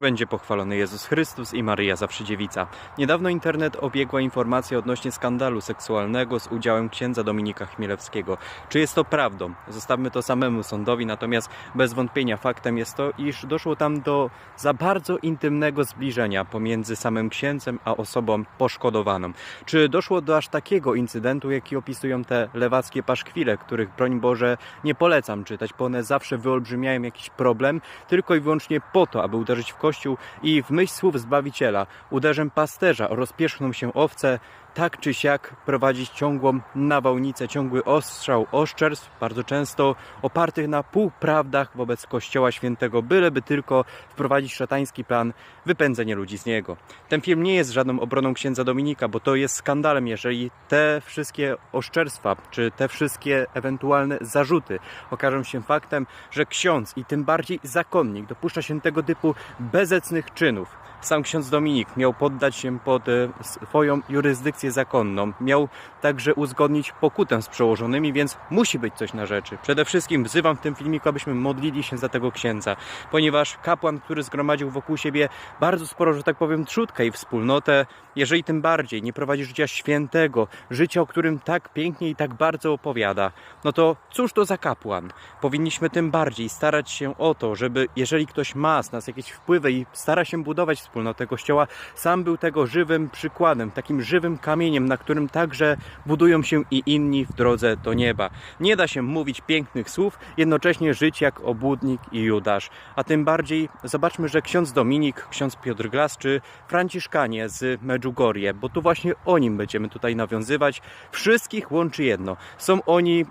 Będzie pochwalony Jezus Chrystus i Maryja Zawsze Dziewica. Niedawno internet obiegła informacja odnośnie skandalu seksualnego z udziałem księdza Dominika Chmielewskiego. Czy jest to prawdą? Zostawmy to samemu sądowi, natomiast bez wątpienia faktem jest to, iż doszło tam do za bardzo intymnego zbliżenia pomiędzy samym księdzem a osobą poszkodowaną. Czy doszło do aż takiego incydentu, jaki opisują te lewackie paszkwile, których broń Boże nie polecam czytać, bo one zawsze wyolbrzymiają jakiś problem, tylko i wyłącznie po to, aby uderzyć w kościół i w myśl słów Zbawiciela, uderzem pasterza rozpierzchną się owcę, tak czy siak prowadzić ciągłą nawałnicę, ciągły ostrzał oszczerstw, bardzo często opartych na półprawdach wobec Kościoła Świętego, byleby tylko wprowadzić szatański plan wypędzenia ludzi z niego. Ten film nie jest żadną obroną księdza Dominika, bo to jest skandalem, jeżeli te wszystkie oszczerstwa, czy te wszystkie ewentualne zarzuty okażą się faktem, że ksiądz i tym bardziej zakonnik dopuszcza się tego typu bezecnych czynów. Sam ksiądz Dominik miał poddać się pod e, swoją jurysdykcję zakonną, miał także uzgodnić pokutę z przełożonymi, więc musi być coś na rzeczy. Przede wszystkim wzywam w tym filmiku, abyśmy modlili się za tego księdza, ponieważ kapłan, który zgromadził wokół siebie bardzo sporo, że tak powiem, trzutkę i wspólnotę, jeżeli tym bardziej nie prowadzi życia świętego, życia, o którym tak pięknie i tak bardzo opowiada, no to cóż to za kapłan? Powinniśmy tym bardziej starać się o to, żeby jeżeli ktoś ma z nas jakieś wpływy i stara się budować wspólnotę Kościoła, sam był tego żywym przykładem, takim żywym kamieniem, na którym także budują się i inni w drodze do nieba. Nie da się mówić pięknych słów, jednocześnie żyć jak obłudnik i Judasz. A tym bardziej zobaczmy, że ksiądz Dominik, ksiądz Piotr Glas czy Franciszkanie z Medjugorje, bo tu właśnie o nim będziemy tutaj nawiązywać. Wszystkich łączy jedno. Są oni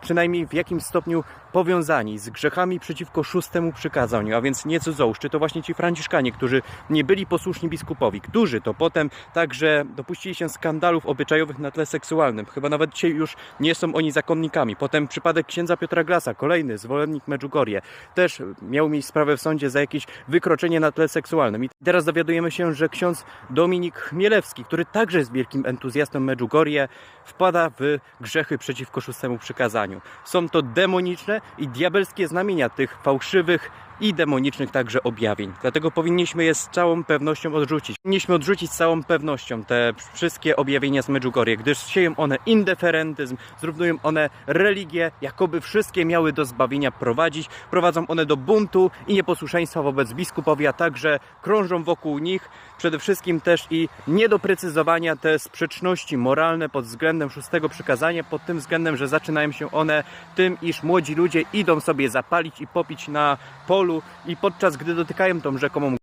przynajmniej w jakimś stopniu powiązani z grzechami przeciwko szóstemu przykazaniu, a więc nie cudzołóż, czy to właśnie ci franciszkanie, którzy nie byli posłuszni biskupowi, którzy to potem także dopuścili się skandalów obyczajowych na tle seksualnym. Chyba nawet dzisiaj już nie są oni zakonnikami. Potem przypadek księdza Piotra Glasa, kolejny zwolennik Medjugorje, też miał mieć sprawę w sądzie za jakieś wykroczenie na tle seksualnym. I teraz dowiadujemy się, że ksiądz Dominik Chmielewski, który także jest wielkim entuzjastą Medjugorje, wpada w grzechy przeciwko szóstemu przykazaniu. Są to demoniczne i diabelskie znamienia tych fałszywych i demonicznych także objawień. Dlatego powinniśmy je z całą pewnością odrzucić. Powinniśmy odrzucić z całą pewnością te wszystkie objawienia z Medjugorje, gdyż sieją one indeferentyzm, zrównują one religię, jakoby wszystkie miały do zbawienia prowadzić, prowadzą one do buntu i nieposłuszeństwa wobec biskupowi, a także krążą wokół nich przede wszystkim też i niedoprecyzowania te sprzeczności moralne pod względem szóstego przykazania, pod tym względem, że zaczynają się one tym, iż młodzi ludzie idą sobie zapalić i popić na polu i podczas gdy dotykają tą rzekomą